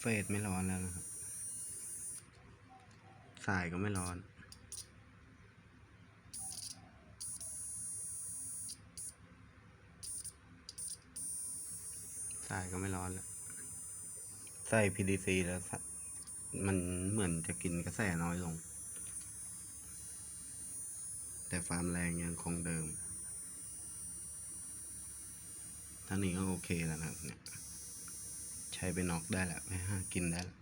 เฟสไม่ร้อนแล้วนะครับ สายก็ไม่ร้อนสายก็ไม่ร้อนแล้ว ใส่ PDC แล้ว มันเหมือนจะกินกระแสน้อยลง แต่ความแรงยังคงเดิมท่านี้ก็โอเคแล้วนะครับเนี่ย ช้ไปน็อกได้แล้วไปห้ากินได้แล้ว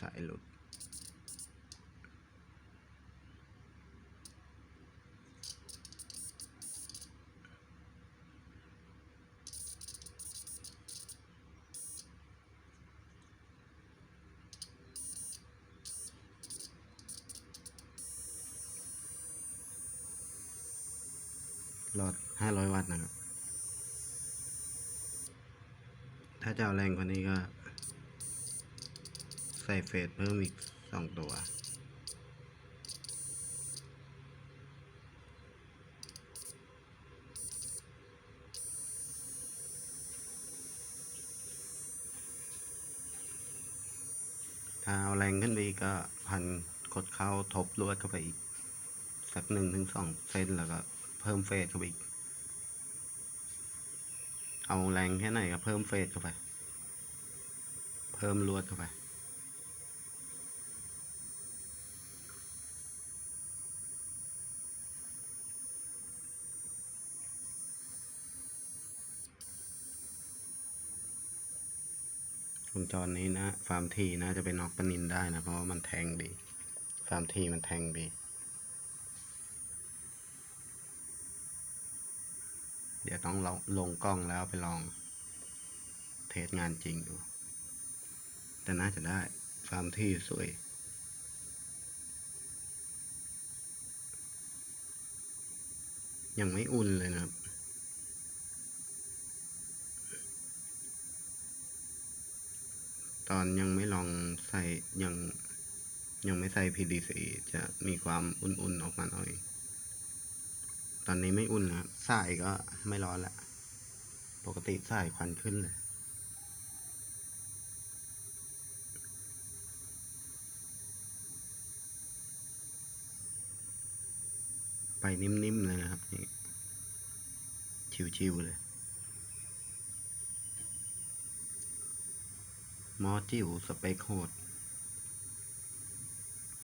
สายหลุดหลอด500 วัตต์นะครับ ถ้าจะเอาแรงกว่านี้ก็ ใส่เฟสเพิ่มอีก2ตัว ถ้าเอาแรงขึ้นไปอีกก็พันกดเข้าทบลวดเข้าไปอีก สักหนึ่งถึงสองเส้นแล้วก็เพิ่มเฟสเข้าไปอีก เอาแรงแค่ไหนก็เพิ่มเฟสเข้าไป เพิ่มลวดเข้าไป วงจรนี้นะ ฟาร์มทีนะจะเป็นน็อกปนินได้นะ เพราะว่ามันแทงดี ฟาร์มทีมันแทงดี ดี๋ยวต้องลงลงกล้องแล้วไปลอง เทสงานจริงดู แต่น่าจะได้ฟาร์มที่สวย ยังไม่อุ่นเลยนะครับตอนยังไม่ลองใส่ยังยังไม่ใส่ PDC จะมีความอุ่นๆออกมาหน่อย ตอนนี้ไม่อุ่นนะครับสายก็ไม่ร้อนละ ปกติสายควันขึ้นเลย ไปนิ่มๆเลยนะครับนี่ชิวๆเลยมอจิ๋วสเปคโหด